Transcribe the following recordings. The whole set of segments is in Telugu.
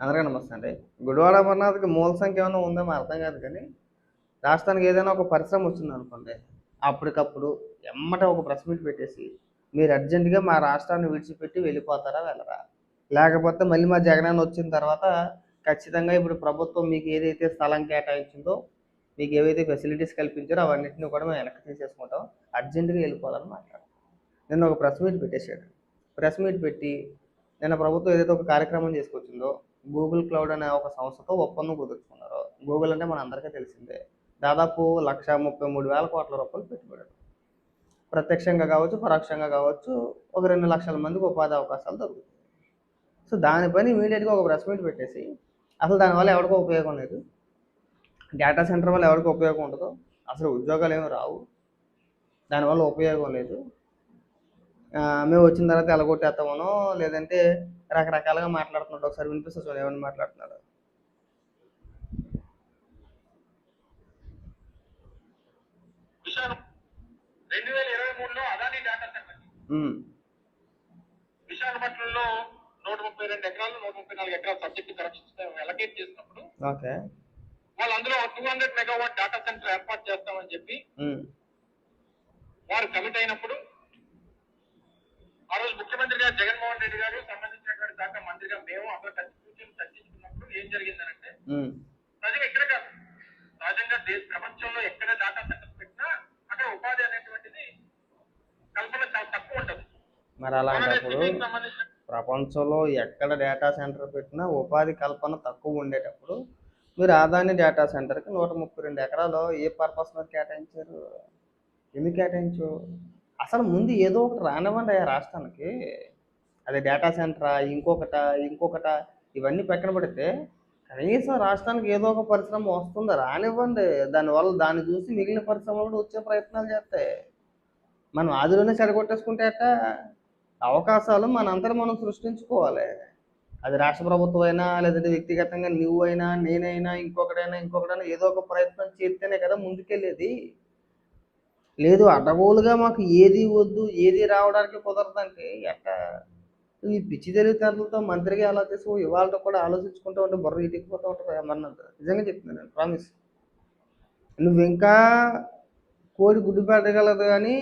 అందరికీ నమస్తే అండి. గుడివాడ అమర్నాథ్కి మూల సంఖ్య ఏమైనా ఉందేమో అర్థం కాదు కానీ రాష్ట్రానికి ఏదైనా ఒక పరిశ్రమ వచ్చింది అనుకోండి అప్పటికప్పుడు ఎమ్మట ఒక ప్రెస్ మీట్ పెట్టేసి మీరు అర్జెంటుగా మా రాష్ట్రాన్ని విడిచిపెట్టి వెళ్ళిపోతారా వెళ్ళరా? లేకపోతే మళ్ళీ మా జగనన్న వచ్చిన తర్వాత ఖచ్చితంగా ఇప్పుడు ప్రభుత్వం మీకు ఏదైతే స్థలం కేటాయించిందో మీకు ఏవైతే ఫెసిలిటీస్ కల్పించారో అవన్నింటినీ కూడా మేము వెనక్కి తీసేసుకుంటాం. అర్జెంటుగా వెళ్ళిపోవాలని మాట్లాడారు నిన్న ఒక ప్రెస్ మీట్ పెట్టేశాడు. ప్రెస్ మీట్ పెట్టి నిన్న ప్రభుత్వం ఏదైతే ఒక కార్యక్రమం చేసుకొచ్చిందో గూగుల్ క్లౌడ్ అనే ఒక సంస్థతో ఒప్పందం కుదుర్చుకున్నారు. గూగుల్ అంటే మన అందరికీ తెలిసిందే. దాదాపు లక్ష ముప్పై మూడు వేల కోట్ల రూపాయలు పెట్టుబడులు ప్రత్యక్షంగా కావచ్చు పరోక్షంగా కావచ్చు ఒక రెండు లక్షల మందికి ఉపాధి అవకాశాలు దొరుకుతాయి. సో దానిపైన ఇమీడియట్గా ఒక ప్రెస్ మీట్ పెట్టేసి అసలు దానివల్ల ఎవరికో ఉపయోగం లేదు. డేటా సెంటర్ వల్ల ఎవరికి ఉపయోగం ఉండదు. అసలు ఉద్యోగాలు ఏమి రావు. దానివల్ల ఉపయోగం లేదు. మేము వచ్చిన తర్వాత ఎలగొట్టేస్తామనో లేదంటే రకరకాలుగా మాట్లాడుతున్నాడు. ఒకసారి వినిపిస్తుంది చూడండి ఏమని మాట్లాడుతున్నాడు. రెండు వేల ఇరవై మూడులో అదానీ డేటా సెంటర్ విశాఖపట్నంలో నూట ముప్పై రెండు ఎకరాలు నూట ముప్పై నాలుగు ఎకరాలు సబ్జెక్ట్ కరెక్షన్ ఎలకేట్ చేసినప్పుడు ఓకే. వాళ్ళు అందులో two hundred megawatt data center ఏర్పాటు చేస్తామని చెప్పి వారు కమిట్ అయినప్పుడు ఆ రోజు ముఖ్యమంత్రి గారు జగన్మోహన్ రెడ్డి గారు సంబంధించినటువంటి శాఖ మంత్రిగా మేము కలిసి కూర్చొని చర్చించుకున్నప్పుడు ఏం జరిగిందనంటే సహజంగా ఇక్కడ కాదు. సహజంగా దేశ ప్రపంచంలో ఎక్కడ డేటా సెంటర్స్ పెట్టినా అక్కడ ఉపాధి అనేటువంటిది కల్పన చాలా తక్కువ ఉంటుంది. మరి అలాంటప్పుడు ప్రపంచంలో ఎక్కడ డేటా సెంటర్ పెట్టినా ఉపాధి కల్పన తక్కువ ఉండేటప్పుడు మీరు ఆదాని డేటా సెంటర్కి నూట ముప్పై రెండు ఎకరాలు ఏ పర్పస్ మీద కేటాయించారు? ఎందుకు కేటాయించు అసలు ముందు ఏదో ఒకటి రానివ్వండి ఆ రాష్ట్రానికి. అది డేటా సెంటరా ఇంకొకట ఇంకొకట ఇవన్నీ పక్కన పెడితే కనీసం రాష్ట్రానికి ఏదో ఒక పరిశ్రమ వస్తుందా? రానివ్వండి. దానివల్ల దాన్ని చూసి మిగిలిన పరిశ్రమలు కూడా వచ్చే ప్రయత్నాలు చేస్తాయి మనం ఆదిలోనే చెడగొట్టేసుకుంటే అట్ట అవకాశాలు మనంతా మనం సృష్టించుకోవాలి. అది రాష్ట్ర ప్రభుత్వం అయినా లేదంటే వ్యక్తిగతంగా నువ్వు అయినా నేనైనా ఇంకొకడైనా ఇంకొకడైనా ఏదో ఒక ప్రయత్నం చేస్తేనే కదా ముందుకెళ్ళేది. లేదు అడ్డగోలుగా మాకు ఏది వద్దు ఏది రావడానికి కుదరదంటే ఎట్ట? ఈ పిచ్చి తెలివితేటలతో మంత్రిగా ఎలా తీసుకో ఇవాళ కూడా ఆలోచించుకుంటూ ఉంటే బుర్ర ఇటుకుపోతూ ఉంటుంది అమర్నాథ్ నిజంగా చెప్తున్నాను నేను ప్రామిస్ నువ్వు ఇంకా కోడి గుడ్డు పెట్టగలదు కానీ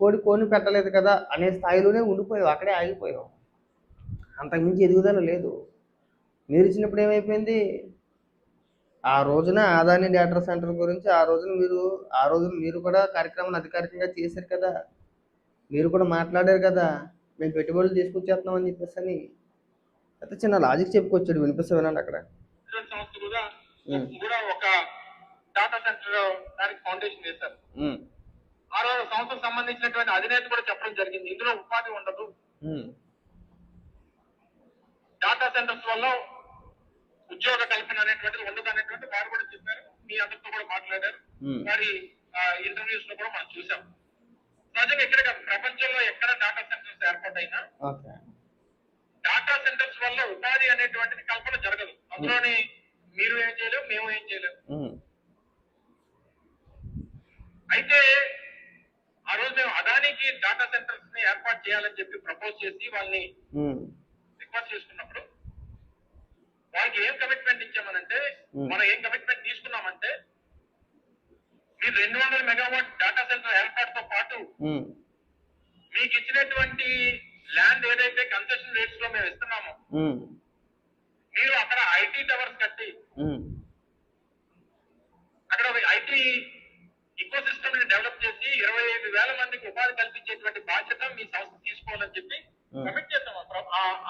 కోడి కోడిని పెట్టలేదు కదా అనే స్థాయిలోనే ఉండిపోయావు అక్కడే ఆగిపోయావు. అంతకుమించి ఎదుగుదల లేదు. మీరు ఇచ్చినప్పుడు ఏమైపోయింది? ఆ రోజున ఆదాని డేటా సెంటర్ గురించి ఆ రోజున మీరు ఆ రోజున మీరు కూడా కార్యక్రమాన్ని అధికారికంగా చేశారు కదా. మీరు కూడా మాట్లాడారు కదా. మేము పెట్టుబడులు తీసుకొచ్చేస్తున్నాం అని చెప్పేసి అని అయితే చిన్న లాజిక్ చెప్పుకొచ్చాడు వినిపిస్తా వినండి అక్కడ? కూడా ఒక డాటా సెంటర్ దానికి ఫౌండేషన్ వేశారు ఉమ్, ఆ రోజు సంస్థకు సంబంధించినటువంటి అధినేత కూడా చెప్పడం జరిగింది. ఇందులో ఉపాధి ఉండదు. డాటా సెంటర్స్ వల్ల ఉద్యోగ కల్పన అనేటువంటిది ఉండదు అనేటువంటి వారు కూడా చెప్పారు. మీ అందరితో కూడా మాట్లాడారు. ఉమ్, వారి ఇంటర్వ్యూస్లో కూడా మనం చూసాం సహజంగా ఇక్కడ ప్రపంచంలో ఎక్కడ డాటా సెంటర్స్ ఏర్పాటైనా ఓకే. డాటా సెంటర్స్ వల్ల ఉపాధి అనేటువంటిది కల్పన జరగదు. అందులోని మీరు ఏం చేయలేము మేము ఏం చేయలేము. అయితే ఆ రోజు మేము అదానికి డాటా సెంటర్స్ని ఏర్పాటు చేయాలని చెప్పి ప్రపోజ్ చేసి వాళ్ళని రిక్వెస్ట్ చేసుకున్నప్పుడు వాళ్ళకి ఏం కమిట్మెంట్ ఇచ్చామనంటే. మనం ఏం కమిట్మెంట్ తీసుకున్నామంటే మీరు రెండు వందల మెగావాట్ డాటా సెంటర్ ఏర్పాటుతో పాటు మీకు ఇచ్చినటువంటి ల్యాండ్ ఏదైతే కన్సెషన్ రేట్స్లో మేము ఇస్తున్నామో మీరు అక్కడ ఐటీ టవర్స్ కట్టి అక్కడ ఐటీ ఇకో సిస్టమ్ని డెవలప్ చేసి ఇరవై ఐదు వేల మందికి ఉపాధి కల్పించేటువంటి బాధ్యత మీ సంస్థ తీసుకోవాలని చెప్పి. కమిట్ చేస్తాం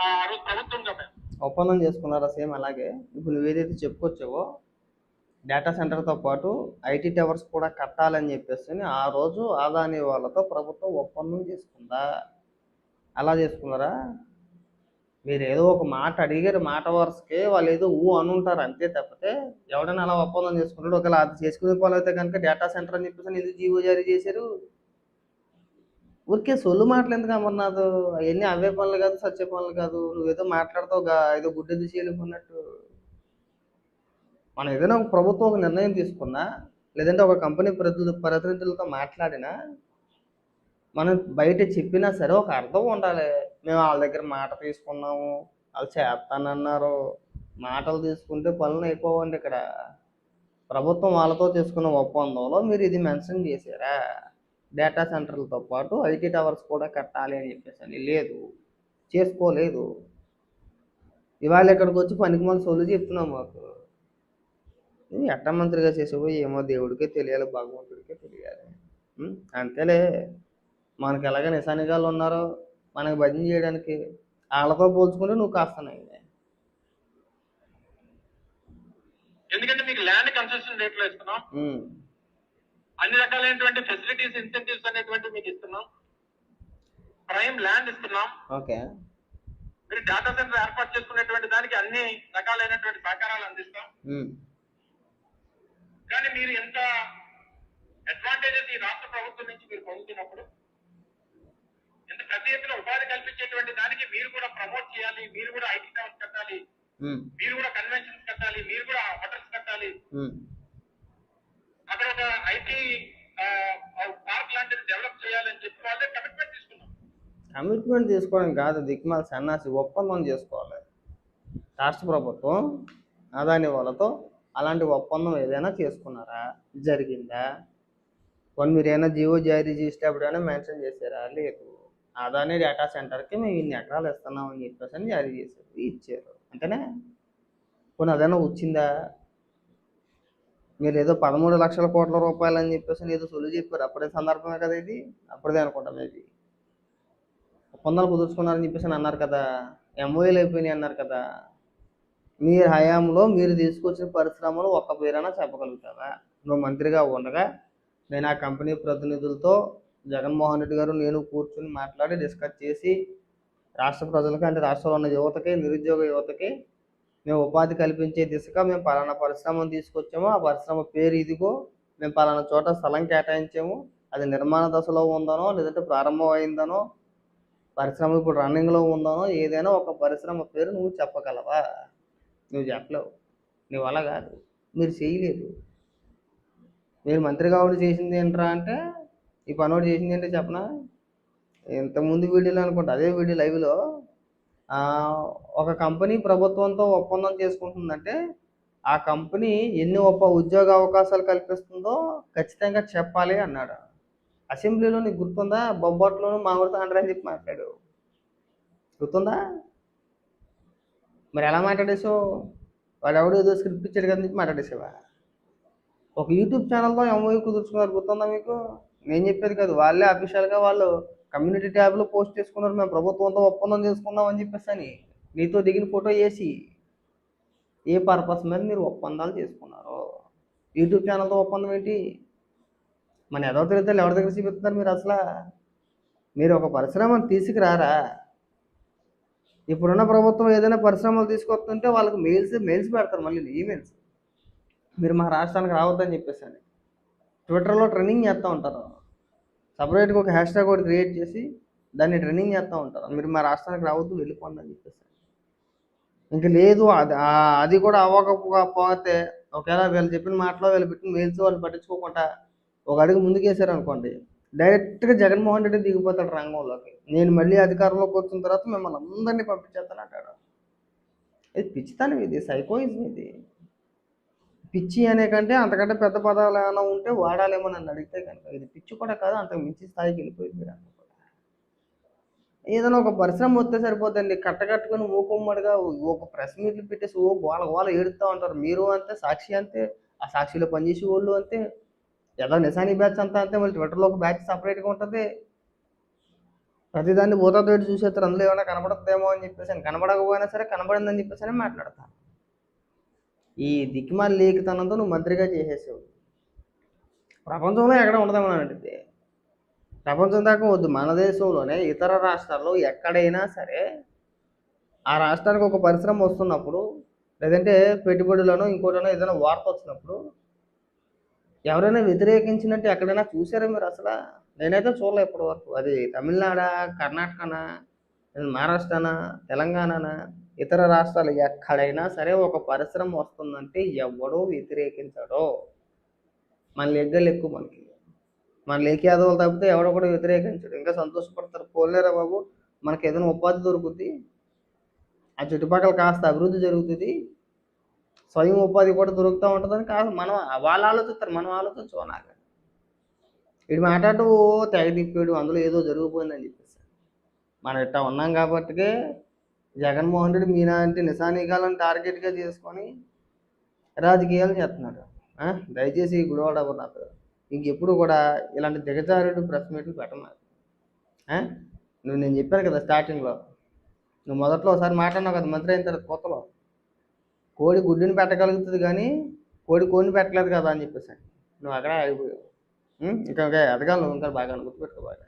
ఆ రోజు ప్రభుత్వంగా మేము. ఒప్పందం చేసుకున్నారా సేమ్ అలాగే? ఇప్పుడు నువ్వు ఏదైతే చెప్పుకొచ్చావో డేటా సెంటర్తో పాటు ఐటీ టవర్స్ కూడా కట్టాలని చెప్పేసి ఆ రోజు ఆదాని వాళ్ళతో ప్రభుత్వం ఒప్పందం చేసుకుందా? అలా చేసుకున్నారా? మీరు ఏదో ఒక మాట అడిగారు మాట వరుసకే వాళ్ళు ఏదో ఊ అనుంటారు అంతే తప్పితే ఎవడైనా అలా ఒప్పందం చేసుకుంటాడు ఒకవేళ అది చేసుకునే పనులు అయితే కనుక డేటా సెంటర్ అని చెప్పేసి ఎందుకు జీవో జారీ చేశారు? ఊరికే సొల్లు మాటలు ఎందుకు అమర్నాథ్? అవన్నీ అవే పనులు కాదు సత్య పనులు కాదు. నువ్వేదో మాట్లాడతావు ఏదో ఏదో దిశ చేయలేకున్నట్టు మనం ఏదైనా ఒక ప్రభుత్వం ఒక నిర్ణయం తీసుకున్నా లేదంటే ఒక కంపెనీ ప్రతినిధు ప్రతినిధులతో మాట్లాడినా మనం బయట చెప్పినా సరే ఒక అర్థం ఉండాలి. మేము వాళ్ళ దగ్గర మాట తీసుకున్నాము వాళ్ళు చేస్తానన్నారు. మాటలు తీసుకుంటే పనులు అయిపోవండి ఇక్కడ. ప్రభుత్వం వాళ్ళతో తీసుకున్న ఒప్పందంలో మీరు ఇది మెన్షన్ చేశారా? డేటా సెంటర్లతో పాటు ఐటీ టవర్స్ కూడా కట్టాలి అని చెప్పేసి అని. లేదు. చేసుకోలేదు. ఇవాళ ఇక్కడికి వచ్చి పనికి మన సొలు చెప్తున్నాం మాకు. ఇది ఎట్ట మంత్రిగా చేసేవో ఏమో దేవుడికే తెలియాలి భగవంతుడికే తెలియాలి? అంతేలే మనకి ఎలాగ నిశానిగాళ్ళు ఉన్నారో మనకి భజన చేయడానికి వాళ్ళతో పోల్చుకుంటే నువ్వు కాస్తున్నాయి ఎందుకంటే మీకు ల్యాండ్ కన్సెషన్ రేట్లో ఇస్తున్నాం. అన్ని రకాలైనటువంటి ఫెసిలిటీస్ ఇన్సెంటివ్స్ అనేటువంటి మీకు ఇస్తున్నాం. ప్రైమ్ ల్యాండ్ ఇస్తున్నాం. ఓకే. మీరు డేటా సెంటర్ ఏర్పాటు చేసుకునేటువంటి దానికి అన్ని రకాలైనటువంటి సహకారాలు అందిస్తాం. కానీ మీరు ఎంత అడ్వాంటేజెస్ ఈ రాష్ట్ర ప్రభుత్వం నుంచి మీరు పొందుతున్నప్పుడు ఎంత ప్రతి ఎత్తున ఉపాధి కల్పించేటువంటి దానికి మీరు కూడా ప్రమోట్ చేయాలి మీరు కూడా ఐటీ టవర్స్ కట్టాలి మీరు కూడా కన్వెన్షన్స్ కట్టాలి మీరు కూడా హోటల్స్ కట్టాలి. అక్కడ ఒక ఐటీ పార్క్ లాంటిది డెవలప్ చేయాలని చెప్పి వాళ్ళే కమిట్మెంట్ తీసుకున్నాం కమిట్మెంట్ తీసుకోవడం కాదు దిక్మాల సన్నాసి ఒప్పందం చేసుకోవాలి. రాష్ట్ర ప్రభుత్వం అదాని వాళ్ళతో అలాంటి ఒప్పందం ఏదైనా చేసుకున్నారా? జరిగిందా? కొన్ని మీరు ఏమైనా జియో జారీ చేసేటప్పుడు ఏమైనా మెన్షన్ చేశారా? లేదు. అదాని డేటా సెంటర్కి మేము ఇన్ని ఎకరాలు ఇస్తున్నాం అని చెప్పేసి అని జారీ చేశారు. ఇచ్చారు. అంటేనే కొన్ని అదైనా వచ్చిందా? మీరు ఏదో పదమూడు లక్షల కోట్ల రూపాయలు అని చెప్పేసి ఏదో సొల్లు చెప్పారు. అప్పుడే సందర్భమే కదా ఇది? అప్పుడే అనుకుంటాం ఇది ఒప్పందాలు కుదుర్చుకున్నారని చెప్పేసి అన్నారు కదా. ఎంఓఏలు అయిపోయినాయి అన్నారు కదా. మీరు హయాంలో మీరు తీసుకొచ్చిన పరిశ్రమలు ఒక్క పేరైనా చెప్పగలుగుతారా? నువ్వు మంత్రిగా ఉండగా నేను ఆ కంపెనీ ప్రతినిధులతో జగన్మోహన్ రెడ్డి గారు నేను కూర్చుని మాట్లాడి డిస్కస్ చేసి రాష్ట్ర ప్రజలకి అంటే రాష్ట్రంలో ఉన్న యువతకి నిరుద్యోగ యువతకి మేము ఉపాధి కల్పించే దిశగా మేము పలానా పరిశ్రమను తీసుకొచ్చాము. ఆ పరిశ్రమ పేరు ఇదిగో మేము పలానా చోట స్థలం కేటాయించాము. అది నిర్మాణ దశలో ఉందనో లేదంటే ప్రారంభం అయిందనో పరిశ్రమ ఇప్పుడు రన్నింగ్లో ఉందనో ఏదైనా ఒక పరిశ్రమ పేరు నువ్వు చెప్పగలవా? నువ్వు చెప్పలేవు. నీ వల్ల కాదు. మీరు చేయలేదు. మీరు మంత్రి కావడం చేసింది ఏంట్రా అంటే ఈ పనోడు చేసింది ఏంటో చెప్పనా? ఇంతకుముందు వీడియోలో అనుకుంటా అదే వీడియో లైవ్లో ఒక కంపెనీ ప్రభుత్వంతో ఒప్పందం చేసుకుంటుందంటే ఆ కంపెనీ ఎన్ని ఒప్ప ఉద్యోగ అవకాశాలు కల్పిస్తుందో ఖచ్చితంగా చెప్పాలి అన్నాడు. అసెంబ్లీలో నీకు గుర్తుందా? బొబ్బట్లోనూ మామిడితో అంటారని చెప్పి మాట్లాడు గుర్తుందా? మరి ఎలా మాట్లాడేసావు? వాడు ఎవడో ఏదో స్క్రిప్ట్ ఇచ్చాడు కదా చెప్పి మాట్లాడేసావా? ఒక యూట్యూబ్ ఛానల్తో ఎంఓయూ కుదుర్చుకున్నారు గుర్తుందా మీకు? నేను చెప్పేది కాదు వాళ్ళే అఫీషియల్గా వాళ్ళు కమ్యూనిటీ ట్యాబ్లో పోస్ట్ చేసుకున్నారు మేము ప్రభుత్వంతో ఒప్పందం చేసుకుందామని చెప్పేసి అని నీతో దిగిన ఫోటో వేసి ఏ పర్పస్ మీద మీరు ఒప్పందాలు చేసుకున్నారు? యూట్యూబ్ ఛానల్తో ఒప్పందం ఏంటి? మన ఎదో తెలియదు ఎవరి దగ్గర చూపిస్తున్నారు మీరు అసలు? మీరు ఒక పరిశ్రమను తీసుకురారా? ఇప్పుడున్న ప్రభుత్వం ఏదైనా పరిశ్రమలు తీసుకొస్తుంటే వాళ్ళకి మెయిల్స్ మెయిల్స్ పెడతారు మళ్ళీ ఈమెయిల్స్ మీరు మా రాష్ట్రానికి రావద్దని చెప్పేసి అని. ట్విట్టర్లో ట్రెండింగ్ చేస్తూ ఉంటారు. సపరేట్గా ఒక హ్యాష్ ట్యాగ్ ఒకటి క్రియేట్ చేసి దాన్ని ట్రెండింగ్ చేస్తూ ఉంటారు. మీరు మా రాష్ట్రానికి రావద్దు వెళ్ళిపోండి అని చెప్పేసి ఇంకా లేదు అది అది కూడా అవ్వకపోతే ఒకవేళ వీళ్ళు చెప్పిన మాటలో వీళ్ళు పెట్టిన మెయిల్స్ వాళ్ళు పట్టించుకోకుండా ఒక అడుగు ముందుకేసారు అనుకోండి డైరెక్ట్గా జగన్మోహన్ రెడ్డి దిగిపోతాడు రంగంలోకి. నేను మళ్ళీ అధికారంలోకి వచ్చిన తర్వాత మిమ్మల్ని అందరినీ పంపించేస్తాను అంటాడు. ఇది పిచ్చితనం ఇది సైకోయిజం ఇది. పిచ్చి అనే కంటే అంతకంటే పెద్ద పదాలు ఏమైనా ఉంటే వాడాలేమో నన్ను అడిగితే కనుక. ఇది పిచ్చి కూడా కాదు అంతకు మించి స్థాయికి వెళ్ళిపోయింది మీరు ఏదైనా ఒక పరిశ్రమ వస్తే సరిపోతుంది కట్టకట్టుకుని ఊకొమ్మడిగా ఒక ప్రెస్ మీట్లు పెట్టేసి ఓ గోల గోల ఏడుతూ ఉంటారు. మీరు అంతే సాక్షి అంతే. ఆ సాక్షిలో పనిచేసే వాళ్ళు అంతే. ఏదో నిశాని బ్యాచ్ అంతా అంటే మళ్ళీ ట్విట్టర్లో ఒక బ్యాచ్ సపరేట్గా ఉంటుంది. ప్రతిదాన్ని భూతతో చూసేస్తారు అందులో ఏమైనా కనబడుతుందేమో అని చెప్పేసి కనబడకపోయినా సరే కనబడిందని చెప్పేసి అని మాట్లాడతాను ఈ దిక్మాల తనంతో నువ్వు మంత్రిగా చేసేసావు. ప్రపంచంలో ఎక్కడ ఉండదేమోనండి ప్రపంచం దాకా వద్దు మన దేశంలోనే ఇతర రాష్ట్రాల్లో ఎక్కడైనా సరే ఆ రాష్ట్రానికి ఒక పరిశ్రమ వస్తున్నప్పుడు లేదంటే పెట్టుబడులను ఇంకోటనో ఏదైనా వార్త వచ్చినప్పుడు ఎవరైనా వ్యతిరేకించినట్టు ఎక్కడైనా చూసారా మీరు అసలు? నేనైతే చూడలే ఇప్పటి వరకు. అది తమిళనాడా కర్ణాటకనా మహారాష్ట్రనా తెలంగాణనా ఇతర రాష్ట్రాలు ఎక్కడైనా సరే ఒక పరిశ్రమ వస్తుందంటే ఎవడో వ్యతిరేకించడో. మన లెగ్గలు ఎక్కువ మనకి. మన లేఖ యాదవులు తప్పితే ఎవడో కూడా వ్యతిరేకించడు. ఇంకా సంతోషపడతారు. పోలేరా బాబు? మనకి ఏదైనా ఉపాధి దొరుకుతుంది ఆ చుట్టుపక్కల కాస్త అభివృద్ధి జరుగుతుంది. స్వయం ఉపాధి కూడా దొరుకుతూ ఉంటుందని కాదు మనం వాళ్ళు ఆలోచిస్తారు మనం ఆలోచించుకోనాక ఇటు మాట్లాడుతూ మాట్లాడు తెగ అందులో ఏదో జరిగిపోయిందని చెప్పేసి. మనం ఇట్టా ఉన్నాం కాబట్టికే జగన్మోహన్ రెడ్డి మీలాంటి నిశానికాలను టార్గెట్గా చేసుకొని రాజకీయాలు చేస్తున్నారు దయచేసి ఈ నాకు ఇంకెప్పుడు కూడా ఇలాంటి దిగజారుడు ప్రెస్ మీట్లు పెట్టన్నారు నువ్వు నేను చెప్పాను కదా స్టార్టింగ్లో నువ్వు మొదట్లో ఒకసారి మాట్లాడినావు కదా మంత్రి అయిన తర్వాత కొత్తలో కోడి గుడ్డుని పెట్టగలుగుతుంది కానీ కోడి కోడిని పెట్టలేదు కదా అని చెప్పేసి. నువ్వు అక్కడ ఆగిపోయావు. ఇంకా ఇంకా ఎదగాలి నువ్వు ఇంకా బాగా గుర్తుపెట్టుకో బాగా.